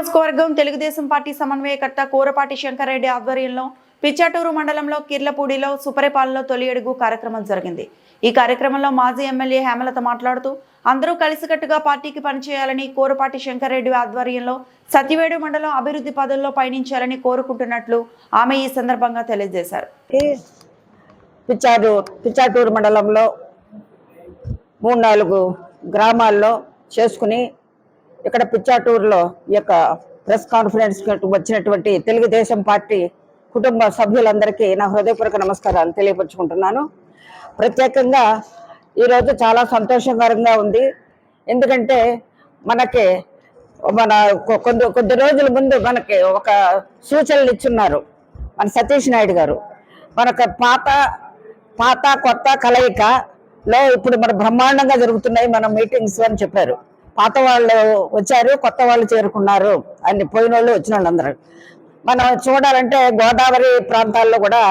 నియోజకవర్గం తెలుగుదేశం పార్టీ సమన్వయకర్త కూరపాటి శంకరెడ్డి ఆధ్వర్యంలో పిచ్చాటూరు మండలంలో కిర్లపూడిలో సుపరిపాలనలో తొలి అడుగు కార్యక్రమం జరిగింది. ఈ కార్యక్రమంలో మాజీ ఎమ్మెల్యే హేమలత మాట్లాడుతూ అందరూ కలిసికట్టుగా పార్టీకి పనిచేయాలని కూరపాటి శంకర్రెడ్డి ఆధ్వర్యంలో సతివేడు మండలం అభివృద్ధి పదుల్లో పయనించాలని కోరుకుంటున్నట్లు ఆమె ఈ సందర్భంగా తెలియజేశారు. పిచ్చాటూరు పిచ్చాటూరు మండలంలో మూడు నాలుగు గ్రామాల్లో చేసుకుని ఇక్కడ పిచ్చాటూరులో ఈ యొక్క ప్రెస్ కాన్ఫరెన్స్ వచ్చినటువంటి తెలుగుదేశం పార్టీ కుటుంబ సభ్యులందరికీ నా హృదయపూర్వక నమస్కారాలు తెలియపరుచుకుంటున్నాను. ప్రత్యేకంగా ఈరోజు చాలా సంతోషకరంగా ఉంది. ఎందుకంటే మనకి మన కొ- కొద్ది కొద్ది రోజుల ముందు మనకి ఒక సూచనలు ఇచ్చున్నారు మన సతీష్ నాయుడు గారు. మనకు పాత పాత కొత్త కలయికలో ఇప్పుడు మన బ్రహ్మాండంగా జరుగుతున్నాయి మన మీటింగ్స్ అని చెప్పారు. పాత వాళ్ళు వచ్చారు కొత్త వాళ్ళు చేరుకున్నారు అని పోయిన వాళ్ళు వచ్చిన వాళ్ళందరూ. మనం చూడాలంటే గోదావరి ప్రాంతాల్లో కూడా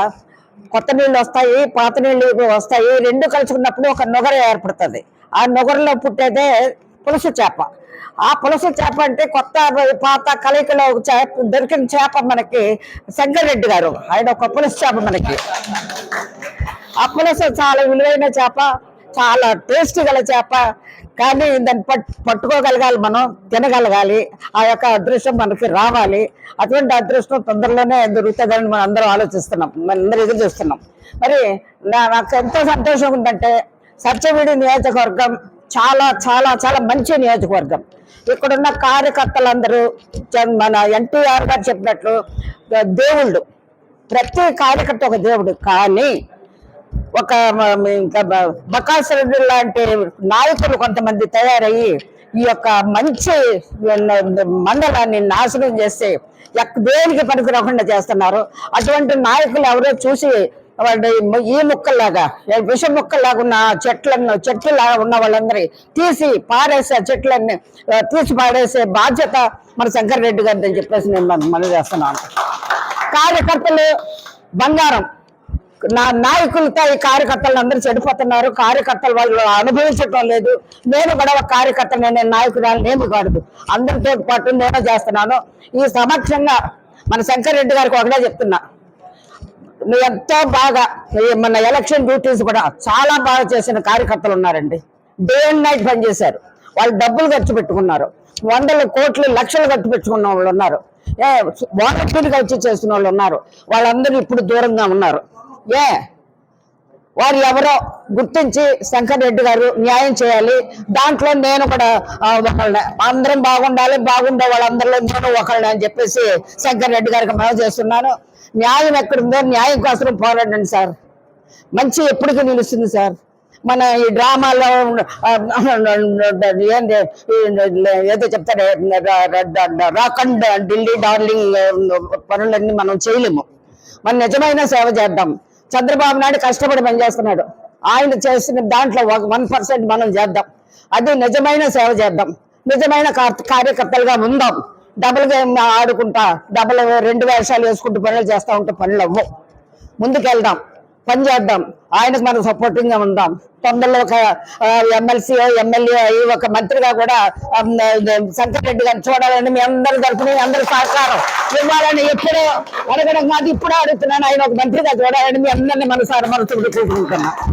కొత్త నీళ్ళు వస్తాయి పాత నీళ్ళు వస్తాయి రెండు కలుసుకున్నప్పుడు ఒక నొగర ఏర్పడుతుంది. ఆ నొగరలో పుట్టేదే పులుసు చేప. ఆ పులుసు చేప అంటే కొత్త పాత కలయికలో ఒక చేప దొరికిన చేప మనకి శంకర్రెడ్డి గారు. ఆయన ఒక పులుసు చేప మనకి. ఆ పులస చాలా విలువైన చేప. చాలా టేస్ట్ గల చేప. కానీ దాన్ని పట్ పట్టుకోగలగాలి మనం తినగలగాలి. ఆ యొక్క అదృష్టం మనకి రావాలి. అటువంటి అదృష్టం తొందరలోనే దొరుకుతుందని మనం అందరం ఆలోచిస్తున్నాం. మన అందరూ ఎదురు చూస్తున్నాం. మరి నా- నాకు ఎంతో సంతోషం ఉందంటే సత్యవీడి నియోజకవర్గం చాలా చాలా చాలా మంచి నియోజకవర్గం. ఇక్కడున్న కార్యకర్తలందరూ మన ఎన్టీఆర్ గారు చెప్పినట్లు దేవుళ్ళు. ప్రతి కార్యకర్త ఒక దేవుడు. కానీ ఒక ఇంకా బ- రెడ్డి లాంటి నాయకులు కొంతమంది తయారయ్యి ఈ యొక్క మంచి మండలాన్ని నాశనం చేస్తే ఎక్- దేనికి పనికి రాకుండా చేస్తున్నారు. అటువంటి నాయకులు ఎవరో చూసి వాళ్ళు ఈ ముక్కల్లాగా విష ముక్కల్లాగా ఉన్న చెట్లను చెట్లులాగా ఉన్న వాళ్ళందరి తీసి పారేసే చెట్లన్నీ తీసి పాడేసే బాధ్యత మన శంకర్ రెడ్డి గారిని చెప్పేసి నేను మన- మనం చేస్తున్నాను. కార్యకర్తలు బంగారం. నా నాయకులతో ఈ కార్యకర్తలు అందరూ చెడిపోతున్నారు. కార్యకర్తలు వాళ్ళు అనుభవించడం లేదు. నేను కూడా ఒక కార్యకర్త నేను నాయకురాలు నేను కాదు. అందరితో పాటు నేను చేస్తున్నాను. ఈ సమక్షంగా మన శంకర్ రెడ్డి గారికి ఒకటే చెప్తున్నా. నువ్వు ఎంతో బాగా మన ఎలక్షన్ డ్యూటీస్ కూడా చాలా బాగా చేసిన కార్యకర్తలు ఉన్నారండి. డే అండ్ నైట్ పనిచేశారు వాళ్ళు డబ్బులు ఖర్చు పెట్టుకున్నారు. వందల కోట్లు లక్షలు ఖర్చు పెట్టుకున్న వాళ్ళు ఉన్నారు. ఏ వాలంటీర్గా వచ్చి చేస్తున్న వాళ్ళు ఉన్నారు. వాళ్ళందరూ ఇప్పుడు దూరంగా ఉన్నారు. ఏ? వారు ఎవరో గుర్తించి శంకర్ రెడ్డి గారు న్యాయం చేయాలి. దాంట్లో నేను కూడా ఒకళ్ళని. అందరం బాగుండాలి బాగుండే వాళ్ళందరిలో నేను ఒకళ్ళని అని చెప్పేసి శంకర్ రెడ్డి గారికి మనం చేస్తున్నాను. న్యాయం ఎక్కడుందో న్యాయం కోసం పోరాడండి సార్. మంచి ఎప్పటికీ నిలుస్తుంది సార్. మన ఈ డ్రామాలో ఏంది ఈ ఏదో చెప్తారు రాకండ్ ఢిల్లీ డార్లింగ్ పనులన్నీ మనం చేయలేము. మనం నిజమైన సేవ చేద్దాం. చంద్రబాబు నాయుడు కష్టపడి పనిచేస్తున్నాడు. ఆయన చేసిన దాంట్లో ఒక వన్ పర్సెంట్ మనం చేద్దాం. అది నిజమైన సేవ చేద్దాం. నిజమైన కార్యకర్తలుగా ఉందాం. డబుల్ గేమ్ ఆడుకుంటా డబుల్ రెండు వేషాలు వేసుకుంటూ పనులు చేస్తూ ఉంటే పనులు అవ్వవు. ముందుకెళ్దాం. పని చేద్దాం. ఆయనకు మనం సపోర్టింగ్గా ఉందాం. తొందరలో ఒక ఎమ్మెల్సీ ఎమ్మెల్యే అయ్యి ఒక మంత్రిగా కూడా శంకర్ రెడ్డి గారిని చూడాలని మీ అందరి తరఫున అందరి సహకారం ఇవ్వాలని ఎప్పుడో అడగడం కాదు ఇప్పుడే అడుగుతున్నాను. ఆయన ఒక మంత్రిగా చూడాలని మీ అందరినీ మనసారి మనసు కోరుకుంటున్నా